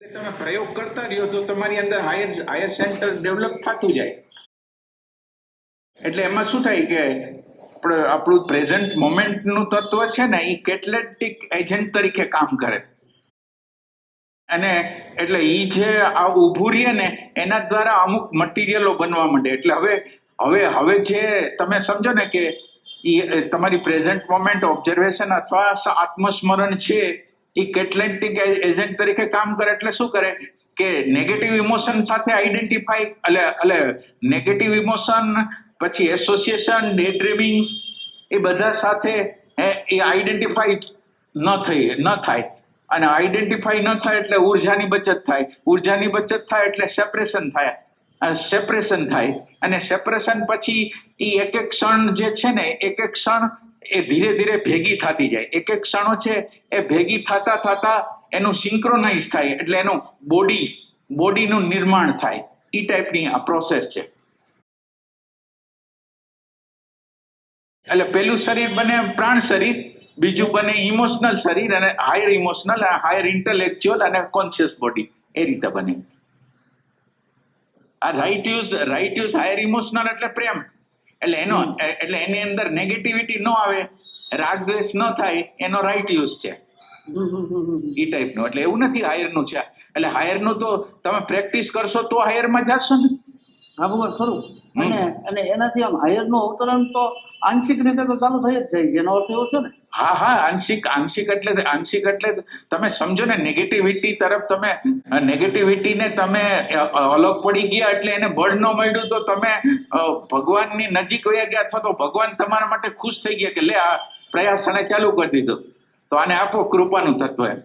તમે પ્રયોગ કરતા રહ્યો તો તમારી અંદર હાયર હાયર સેન્ટર ડેવલપ થતું જાય. એટલે એમાં શું થાય કે આપણે પ્રેઝન્ટ મોમેન્ટનું તત્વ છે ને એ કેટલેટિક એજન્ટ તરીકે કામ કરે. અને એટલે એ જે આ ઊભું રહીએ ને એના દ્વારા અમુક મટીરિયલો બનવા માંડે. એટલે હવે હવે હવે જે તમે સમજો ને કે તમારી પ્રેઝન્ટ મોમેન્ટ ઓબ્ઝર્વેશન અથવા આત્મસ્મરણ છે એ કેટલેન્ટિક એજન્ટ તરીકે કામ કરે એટલે શું કરે કે નેગેટિવ ઇમોશન સાથે આઈડેન્ટિફાઈ એટલે એટલે નેગેટિવ ઇમોશન પછી એસોસિએશન ડે ડ્રીમિંગ એ બધા સાથે એ આઈડેન્ટિફાઈ ન થઈ, ન થાય. અને આઈડેન્ટિફાઈ ન થાય એટલે ઉર્જાની બચત થાય. ઉર્જાની બચત થાય એટલે સેપરેશન થાય. સેપરેશન થાય. અને સેપરેશન પછી એ એક એક ક્ષણ જે છે ને, એક એક ક્ષણ એ ધીરે ધીરે ભેગી થતી જાય. એક એક ક્ષણો છે એ ભેગી થતા થતા એનું સિંક્રોનાઇઝ થાય, એટલે એનું બોડી બોડીનું નિર્માણ થાય. એ ટાઈપની આ પ્રોસેસ છે. એટલે પેલું શરીર બને પ્રાણ શરીર, બીજું બને ઇમોશનલ શરીર અને હાયર ઇમોશનલ હાયર ઇન્ટેલેક્ચ્યુઅલ અને કોન્શિયસ બોડી એ રીતે બને. આ right use right use higher emotional એટલે પ્રેમ. એટલે એનો એટલે એની અંદર નેગેટિવિટી ન આવે રાગ દ્વેષ ન થાય એનો રાઈટ યુઝ છે. એ ટાઈપનું એટલે એવું નથી હાયરનું છે. એટલે હાયરનું તો તમે પ્રેક્ટિસ કરશો તો હાયરમાં જશો ને. ભગવાન ખરું. અને અને એનાથી આમ હાયરનું અવતરણ તો આંશિક રીતે તો ચાલુ થઈ જ જાય. એનો અર્થ એવો છે ને. હા હા આંશિક આંશિક એટલે આંશિક એટલે તમે સમજો ને નેગેટિવિટી તરફ તમે નેગેટિવિટીને તમે અ, અ, અલગ પડી ગયા એટલે એને બળ ન મળ્યું તો તમે ભગવાનની નજીક વયા ગયા અથવા તો ભગવાન તમારા માટે ખુશ થઈ ગયા કે લે આ પ્રયાસ અને ચાલુ કરી દીધો. તો આને આપો કૃપાનું તત્વ એમ.